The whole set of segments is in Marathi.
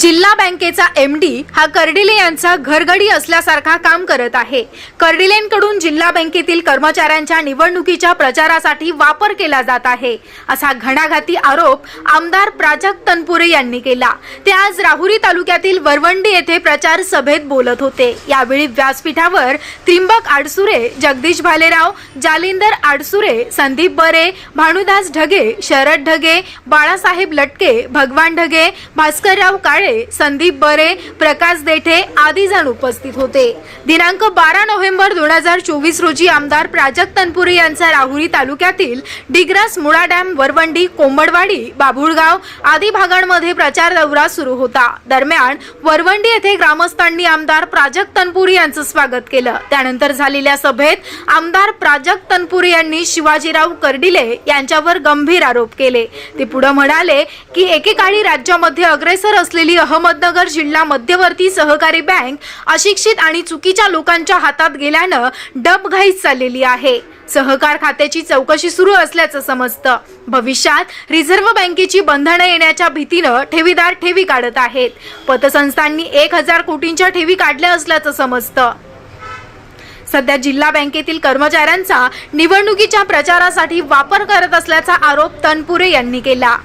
जिल्हा बँकेचा एम डी हा कर्डिले यांचा घरगडी असल्यासारखा काम करत आहे. कर्डिलेंकडून जिल्हा बँकेतील कर्मचाऱ्यांच्या निवडणुकीच्या प्रचारासाठी वापर केला जात आहे. असा घणाघाती आरोप आमदार प्राजक्त तनपुरे यांनी केला. ते आज राहुरी तालुक्यातील वरवंडी येथे प्रचार सभेत बोलत होते. यावेळी व्यासपीठावर त्रिंबक आडसुरे जगदीश भालेराव जालिंदर आडसुरे संदीप बरे भानुदास ढगे शरद ढगे बाळासाहेब लटके भगवान ढगे भास्करराव काळे संदीप बरे प्रकाश देठे आदी जण उपस्थित होते. दिनांक बारा नोव्हेंबर दोन हजार चोवीस रोजी आमदार प्राजक्त तनपुरे यांचा राहुरी तालुक्यातील डिग्रस मुळा डॅम वरवंडी कोंबडवाडी बाभुळगाव आदी भागांमध्ये प्रचार दौरा सुरू होता. दरम्यान वरवंडी येथे ग्रामस्थांनी आमदार प्राजक्त तनपुरे यांचं स्वागत केलं. त्यानंतर झालेल्या सभेत आमदार प्राजक्त तनपुरे यांनी शिवाजीराव कर्डिले यांच्यावर गंभीर आरोप केले. ते पुढे म्हणाले की एकेकाळी राज्यामध्ये अग्रेसर असलेली अहमदनगर जिल्हा मध्यवर्ती सहकारी बँक अशिक्षित आणि चुकीच्या लोकांच्या हातात गेल्यानं डबघाईच चाललेली आहे. सहकार खात्याची चौकशी सुरू असल्याचं समजतं. भविष्यात रिझर्व्ह बँकेची बंधनं येण्याच्या भीतीनं ठेवीदार ठेवी काढत आहेत. पतसंस्थांनी एक हजार कोटींच्या ठेवी काढल्या असल्याचं समजतं. सध्या जिल्हा बँकेतील कर्मचाऱ्यांचा निवडणुकीच्या प्रचारासाठी वापर करत असल्याचा आरोप तनपुरे यांनी केला.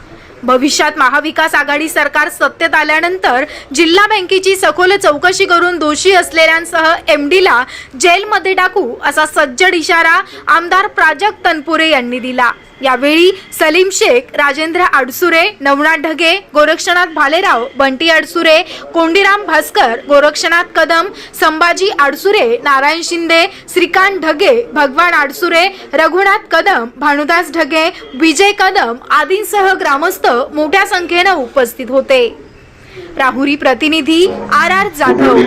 भविष्यात महाविकास आघाडी सरकार सत्तेत आल्यानंतर जिल्हा बँकेची सखोल चौकशी करून दोषी असलेल्यांसह एमडीला जेलमध्ये टाकू असा सज्जड इशारा आमदार प्राजक्त तनपुरे यांनी दिला. यावेळी सलीम शेख राजेंद्र आडसुरे नवनाथ ढगे गोरक्षनाथ भालेराव बंटी आडसुरे कोंडीराम भास्कर गोरक्षनाथ कदम संभाजी आडसुरे नारायण शिंदे श्रीकांत ढगे भगवान आडसुरे रघुनाथ कदम भानुदास ढगे विजय कदम आदींसह ग्रामस्थ मोठ्या संख्येनं उपस्थित होते. राहुरी प्रतिनिधी आर आर जाधव.